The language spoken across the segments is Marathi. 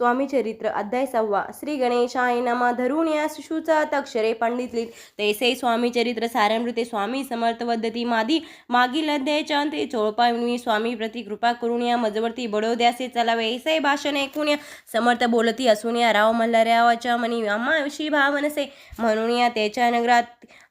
स्वामी चरित्र अध्याय सव्वा. श्री गणेशाय नमा. धरून या शिशूचा अक्षरे पंडित लिहित तैसे स्वामी चरित्र सारामृते स्वामी समर्थ वद्धती मादी. मागील अध्यायाच्या अंते चोळपाविणी स्वामी प्रति कृपा करून या मजवरती बडोद्यासे चलावे. ऐसे भाषण ऐकून या समर्थ बोलती असून या राव मल्हारावाच्या मनी. भाव भावनसे. म्हणून या त्याच्या नगरात.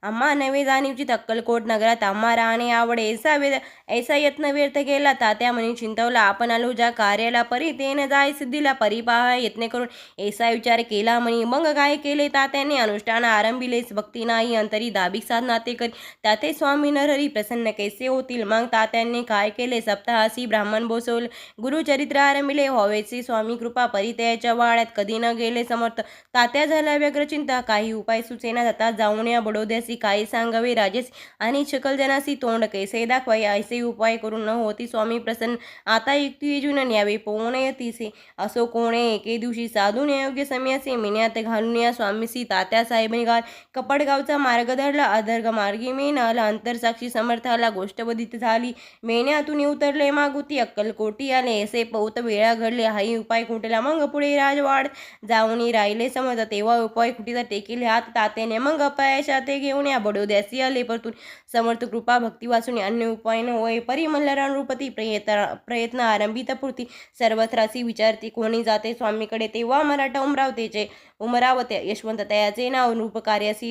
आम्हा नवे जाणीवची अक्कलकोट नगरात. आम्हा राहणे आवड. ऐसा वेद ऐसा यत्न व्यर्थ केला. तात्या म्हणे चिंतवला. आपण आलो ज्या कार्याला परी तेन जाय सिद्धीला परिपाहा यत्न करून ऐसा विचार केला म्हणे. मग काय केले? तात्याने अनुष्ठान आरंभिलेच. भक्ती नाही अंतरी दाबिक साधना ते करी. ताते स्वामी नरहरी प्रसन्न कैसे होतील? मग तात्यांनी काय केले? सप्ताहासी ब्राह्मण बसवले. गुरुचरित्र आरंभिले. व्हावेचे स्वामी कृपा परितयाच्या वाड्यात. कधी न गेले समर्थ. तात्या झाला व्यग्रचिंता काही उपाय सुचेना जाता. जाऊन या बडोद्यासी. काही सांगावे राजेस आणि शकलजनासी तोंड कैसे दाखवाय? ऐसे उपाय करून न होती स्वामी प्रसन्न. आता युक्ती येजून न्यावे. पोहणे तिसे असो कोणे एके दिवशी साधून योग्य समयाचे मिन्यात घालून या स्वामीसी तात्या साहेबांनी घाल कपडगावचा मार्ग धरला. अधर्ग मार्गी मेन आला अंतरसाक्षी समर्थाला गोष्टबधित झाली. मेण्यातून उतरले मागुती अक्कलकोटी आले. असे पौत वेळा घडले. हाही उपाय कुठला? मग पुढे राजवाड. जाऊन राहिले समज तेव्हा उपाय कुठीचा टेकेले हात तात्याने मग अपयशा ते घेऊन या बडोद्यासी आले परतून. समर्थ कृपा भक्ती वाचून अन्य उपाय न होय. परी मल्हारानुपती प्रयत्न प्रयत्न आरंभित पुरती. सर्वत्रासी विचारते कोणी जाते स्वामीकडे तेव्हा मराठा उमरावतेचे. उमरावते यशवंत तयाचे नाव रूप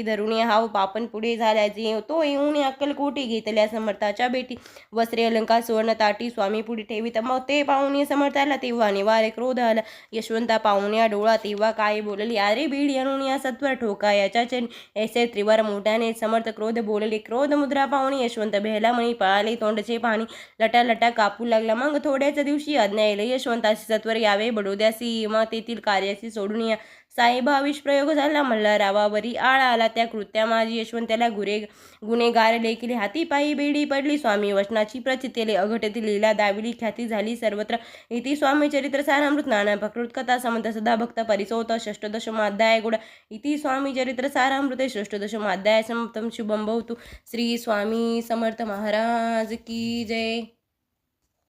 धरुणी हाव पापन पुढे झाल्याचे तो येऊन अक्कलकोटी घेतल्या समर्थाच्या भेटी. वस्त्रे अलंकार सुवर्ण ताटी स्वामी पुढे तर मग ते पाहुणे समर्थाला तेव्हा निवारे क्रोध आला. यशवंता पाहुण्या डोळा तेव्हा काय बोलली? अरे बीड आणून या सत्वर ठोका याच्या चेन ऐसे त्रिवार मोठ्याने समर्थ क्रोध बोलले. क्रोध मुद्रा पाहुणे यशवंत बेहला म्हणी पळाले तोंडचे पाणी लटा लटा कापू लागला. मग थोड्याच दिवशी अज्ञायले यशवंताशी सत्वर यावे बडोद्यासी मग तेथील कार्याशी सोडून या. साईबा विषप्रयोग झाला. मल्हारावावरी आळ आला. त्या कृत्या माझी यशवंताला गुरे गुन्हेगार लेखिले हाती पायी बेडी पडली. स्वामी वचनाची प्रचितेले अघटती लीला दाविली. ख्याती झाली. सर्वत्र इति स्वामी चरित्र सारामृत. नाना प्रकृत कथा समंत सदा भक्त परिसोत. षष्टदशमाध्याय गुड. इति स्वामी चरित्र सारामृते. षष्टदशमाध्याय समाप्तम. शुभम भवतु. श्री स्वामी समर्थ महाराज की जय.